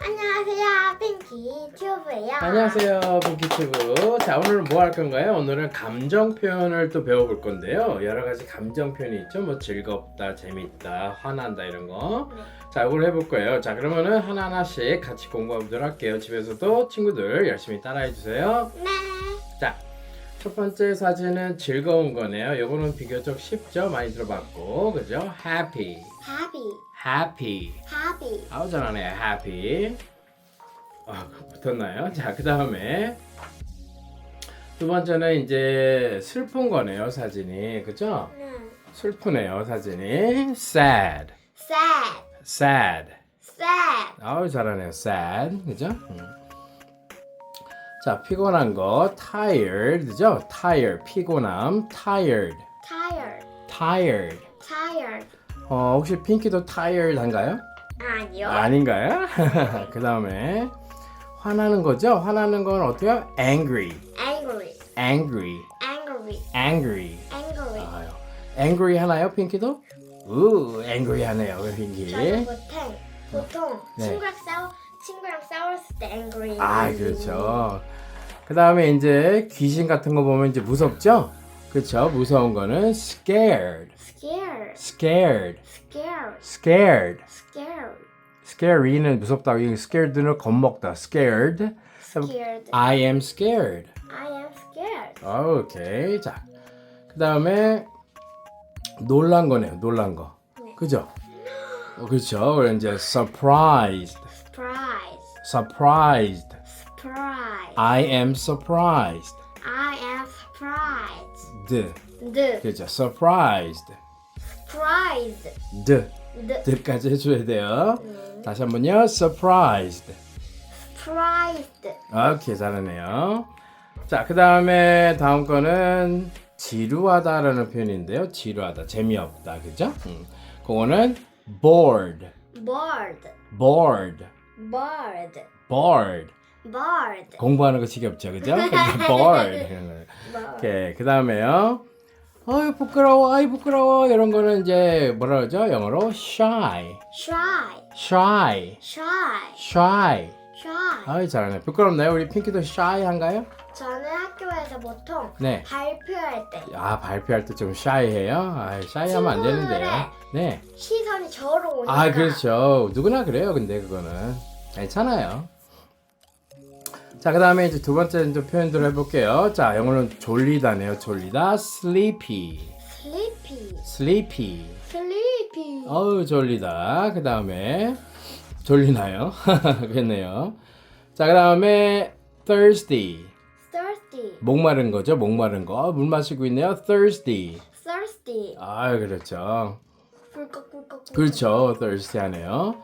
안녕하세요, 핑키 튜브예요. 안녕하세요, 핑키튜브. 자, 오늘은 뭐 할 건가요? 오늘은 감정 표현을 또 배워볼 건데요. 여러 가지 감정 표현이 있죠. 뭐 즐겁다, 재밌다, 화난다 이런 거. 네. 자, 이걸 해볼 거예요. 자, 그러면은 하나하나씩 같이 공부해보도록 할게요. 집에서도 친구들 열심히 따라해 주세요. 네. 자, 첫 번째 사진은 즐거운 거네요. 요거는 비교적 쉽죠? 많이 들어봤고, 그죠? happy, 하비, happy. 하비, 아우 잘하네, happy. 아, 붙었나요? 자, 그 다음에 두 번째는 이제 슬픈 거네요, 사진이. 그죠? 네. 슬프네요, 사진이. sad, sad, sad. sad, 아우 잘하네요, sad. 그죠? 음. 자, 피곤한 거 tired, 그죠? tired, 피곤함, tired, tired, tired. tired. 어, 혹시 핑키도 tired 한가요? 아니요. 아닌가요? 그 다음에 화나는 거죠? 화나는 건 어때요? angry, angry, angry, angry, angry. angry. 아유, angry 하나요, 핑키도? 우, angry 하네요, 핑키. 저는 보통 보통 네. 친구랑 싸우 친구랑 싸웠을 때 angry. 아, 그렇죠. 그 다음에 이제 귀신 같은 거 보면 이제 무섭죠? 그렇죠. 무서운 거는 scared, scared, scared, scared, scared. scared, scary는 무섭다고, 이 scared는 겁먹다, scared. scared. I am scared. I am scared. 오케이. 자, 그 다음에 놀란 거네요. 놀란 거. 네. 그죠? 어, 그렇죠. 그럼 이제 surprised, Surprise, surprised. surprise. I am surprised. Surprised. 드, The 그렇죠. surprised. surprise. 드, The 드까지 해줘야 돼요. 다시 한번요. surprised. surprised. 오케이, 잘하네요. 자, 그 다음에 다음 거는 지루하다라는 표현인데요. 지루하다, 재미없다, 그죠? 음. 그거는 bored, Bored. bored, Bored. bored. Bored. 공부하는 거 지겹죠, 그죠? 그러니까 bored. 오케이, 그 다음에요. 어이 부끄러워, 아이 부끄러워 이런 거는 이제 뭐라 그러죠? 영어로 shy, Shy. shy, Shy. shy. Shy. 아이 잘하네. 부끄럽나요? 우리 핑키도 shy한가요? 저는 학교에서 보통 네. 발표할 때 아 발표할 때 좀 shy해요? 아 shy하면 안 되는데요. 네. 시선이 저로 오니까 아 그렇죠. 누구나 그래요. 근데 그거는 괜찮아요. 자, 그 다음에 이제 두 번째 이제 표현들을 해볼게요. 자, 영어는 졸리다네요. 졸리다. sleepy, sleepy. sleepy. sleepy. 어우, 졸리다. 그 다음에 졸리나요? 그렇네요. 자, 그 다음에 thirsty. thirsty. 목마른 거죠. 목마른 거. 물 마시고 있네요. thirsty. thirsty. 아, 그렇죠. 꿀꺽꿀꺽. 그렇죠. thirsty 하네요.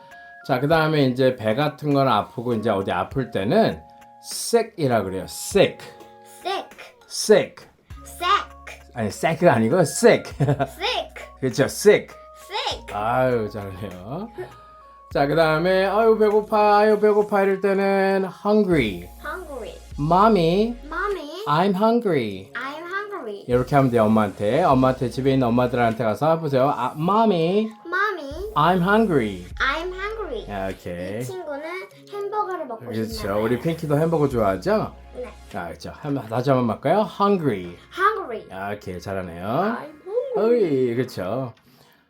자, 그 다음에 이제 배 같은 건 아프고 이제 어디 아플 때는 sick이라 그래요. sick. sick. sick. sick. 아니, sick가 아니고 sick. sick. 그렇죠. sick. sick. 아유, 잘하네요. 자, 그 다음에 아유, 배고파. 아유, 배고파 이럴 때는 hungry. hungry. mommy, mommy. I'm hungry. I'm hungry. 이렇게 하면 돼요, 엄마한테. 엄마한테 집에 있는 엄마들한테 가서 보세요. 아, mommy, mommy. I'm hungry. I'm hungry. 아, 이 오케이. 친구는 햄버거를 먹고 그렇죠. 싶나요? 우리 핑키도 햄버거 좋아하죠? 네. 자, 그렇죠. 한번 다시 한번 할까요? hungry. hungry. 아, 오케이. 잘하네요. I'm hungry. 어이, 그렇죠.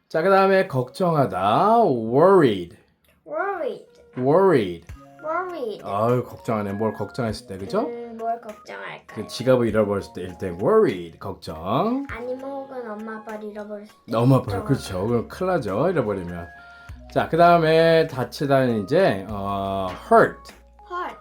자, 그 다음에 걱정하다. worried. worried. worried. worried. 아유, 걱정하네. 뭘 걱정했을 때, 그죠? 음, 뭘 걱정할까요? 그 지갑을 잃어버렸을 때 일 때 worried. 걱정. 아니면 혹은 엄마 아빠를 잃어버렸을 때 너무 아파요. 그렇죠. 그럼 큰일 나죠. 잃어버리면. 자, 그 다음에 다치다는 이제 어, hurt. hurt.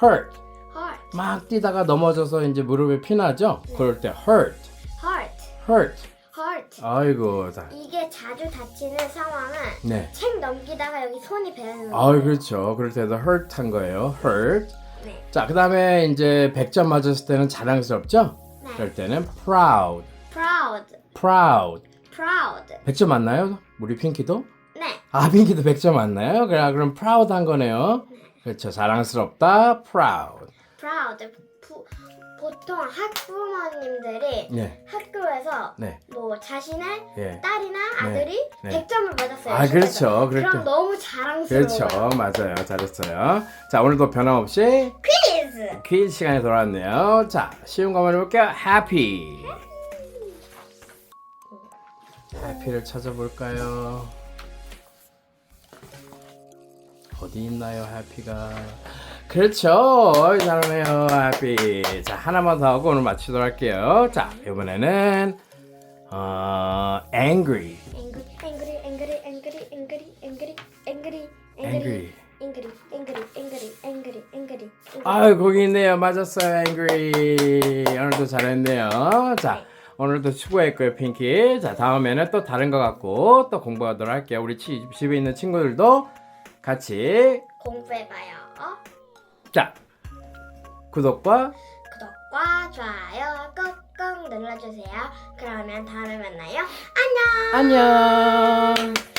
hurt. hurt. 막 뛰다가 넘어져서 이제 무릎에 피나죠? 그럴 때 hurt. hurt. hurt. hurt. 아이고, 다. 이게 자주 다치는 상황은 네. 책 넘기다가 여기 손이 베는 아, 그렇죠. 그럴 때도 hurt 한 거예요. hurt. 네. 자, 그 다음에 이제 100점 맞았을 때는 자랑스럽죠? 네. 그럴 때는 proud. proud. proud. proud. 100점 맞나요? 우리 핑키도? 네. 아, 핑키도 100점 맞나요? 그래, 그럼 proud 한 거네요. 그렇죠. 자랑스럽다. proud. proud. 부, 보통 학부모님들이 네. 학교에서 네. 뭐 자신의 예. 딸이나 아들이 네. 100점을 맞았어요. 아. 그렇죠. 그럴 그럼 때- 너무 자랑스러워요. 그렇죠. 맞아요. 잘했어요. 자, 오늘도 변함없이 퀴즈. 퀴즈 시간이 돌아왔네요. 자, 쉬운 거 한번 해볼게요. 해피. 해피를 찾아볼까요? 어디 있나요, 해피가? 그렇죠. 잘하네요, 해피. 자, 하나만 더 하고 오늘 마치도록 할게요. 자, 이번에는 어, angry. 앵그리 앵그리 앵그리 앵그리 앵그리 앵그리 앵그리 angry. 앵그리 앵그리 앵그리 앵그리 앵그리 아, 거기 있네요. 맞았어요, angry. 오늘도 잘했네요. 자, 오늘도 수고했고요, 핑키. 자, 다음에는 또 다른 거 갖고 또 공부하도록 할게요. 우리 치- 집에 있는 친구들도 같이 공부해봐요. 자, 구독과 구독과 좋아요 꾹꾹 눌러주세요. 그러면 다음에 만나요. 안녕. 안녕.